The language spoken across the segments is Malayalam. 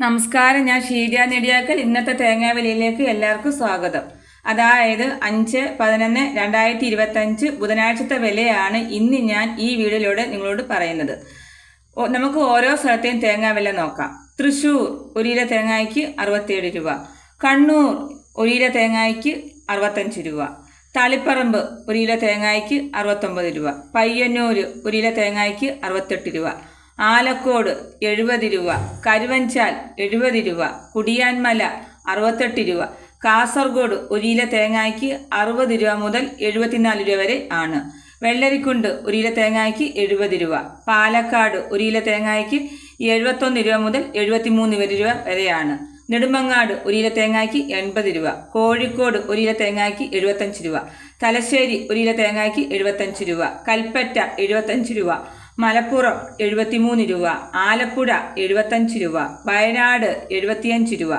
നമസ്കാരം ഞാൻ ഷീജ നെടിയാക്കൽ. ഇന്നത്തെ തേങ്ങാ വിലയിലേക്ക് എല്ലാവർക്കും സ്വാഗതം. അതായത് അഞ്ച് പതിനൊന്ന് രണ്ടായിരത്തി ഇരുപത്തഞ്ച് ബുധനാഴ്ചത്തെ വിലയാണ് ഇന്ന് ഞാൻ ഈ വീഡിയോയിലൂടെ നിങ്ങളോട് പറയുന്നത്. നമുക്ക് ഓരോ സ്ഥലത്തെയും തേങ്ങാ വില നോക്കാം. തൃശ്ശൂർ ഒരു കിലോ തേങ്ങായ്ക്ക് അറുപത്തിയേഴ് രൂപ. കണ്ണൂർ ഒരു കിലോ തേങ്ങായ്ക്ക് അറുപത്തഞ്ച് രൂപ. തളിപ്പറമ്പ് ഒരു കിലോ തേങ്ങായ്ക്ക് അറുപത്തൊമ്പത് രൂപ. പയ്യന്നൂർ ഒരു കിലോ തേങ്ങായ്ക്ക് അറുപത്തെട്ട് രൂപ. ആലക്കോട് എഴുപത് രൂപ കരുവഞ്ചാൽ എഴുപത് രൂപ കുടിയാൻമല അറുപത്തെട്ട് രൂപ കാസർഗോഡ് ഒരു കിലോ തേങ്ങായ്ക്ക് അറുപത് രൂപ മുതൽ എഴുപത്തിനാല് രൂപ വരെ ആണ്. വെള്ളരിക്കുണ്ട് ഒരു കിലോ തേങ്ങായ്ക്ക് എഴുപത് രൂപ പാലക്കാട് ഒരു കിലോ തേങ്ങായ്ക്ക് എഴുപത്തൊന്ന് രൂപ മുതൽ എഴുപത്തിമൂന്ന് രൂപ വരെയാണ്. നെടുമങ്ങാട് ഒരു കിലോ തേങ്ങായ്ക്ക് എൺപത് രൂപ കോഴിക്കോട് ഒരു കിലോ തേങ്ങായ്ക്ക് എഴുപത്തഞ്ച് രൂപ തലശ്ശേരി ഒരു കിലോ തേങ്ങായ്ക്ക് എഴുപത്തഞ്ച് രൂപ കൽപ്പറ്റ എഴുപത്തഞ്ച് രൂപ മലപ്പുറം എഴുപത്തിമൂന്ന് രൂപ ആലപ്പുഴ എഴുപത്തഞ്ച് രൂപ വയനാട് എഴുപത്തിയഞ്ച് രൂപ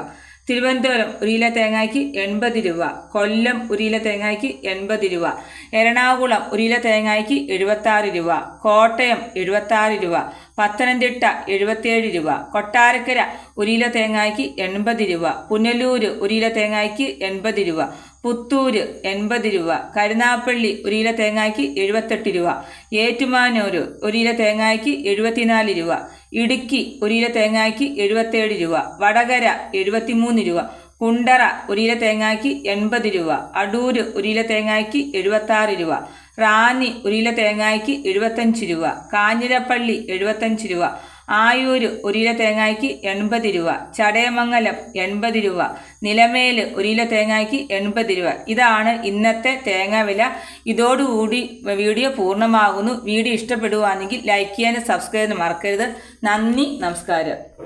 തിരുവനന്തപുരം ഉരിയില തേങ്ങയ്ക്ക് എൺപത് രൂപ കൊല്ലം ഉരിയില തേങ്ങയ്ക്ക് എൺപത് രൂപ എറണാകുളം ഉരിയില തേങ്ങയ്ക്ക് എഴുപത്താറ് രൂപ കോട്ടയം എഴുപത്താറ് രൂപ പത്തനംതിട്ട എഴുപത്തിയേഴ് രൂപ കൊട്ടാരക്കര ഉരിയില തേങ്ങയ്ക്ക് എൺപത് രൂപ പുനലൂർ തേങ്ങയ്ക്ക് തേങ്ങായ്ക്ക് എൺപത് രൂപ പുത്തൂര് എൺപത് രൂപ. കരുനാപ്പള്ളി ഒരു കിലോ തേങ്ങായ്ക്ക് എഴുപത്തെട്ട് രൂപ. ഏറ്റുമാനൂര് ഒരു കിലോ തേങ്ങായ്ക്ക് എഴുപത്തിനാല് രൂപ. ഇടുക്കി ഒരു കിലോ തേങ്ങായ്ക്ക് എഴുപത്തേഴ് രൂപ. വടകര എഴുപത്തിമൂന്ന് രൂപ. കുണ്ടറ ഒരു കിലോ തേങ്ങായ്ക്ക് എൺപത് രൂപ. അടൂര് ഒരു കിലോ തേങ്ങായ്ക്ക് എഴുപത്താറ് രൂപ. റാന്നി ഒരു കിലോ തേങ്ങായ്ക്ക് എഴുപത്തഞ്ച് രൂപ. കാഞ്ഞിരപ്പള്ളി എഴുപത്തഞ്ച് രൂപ. ആയൂര് ഒരു തേങ്ങായ്ക്ക് എൺപത് രൂപ ചടയമംഗലം എൺപത് രൂപ നിലമേൽ ഒരു തേങ്ങായ്ക്ക് എൺപത് രൂപ. ഇതാണ് ഇന്നത്തെ തേങ്ങ വില. ഇതോടുകൂടി വീഡിയോ പൂർണമാകുന്നു. വീഡിയോ ഇഷ്ടപ്പെടുകയാണെങ്കിൽ ലൈക്ക് ചെയ്യാനും സബ്സ്ക്രൈബ് ചെയ്യാനും മറക്കരുത്. നന്ദി നമസ്കാരം.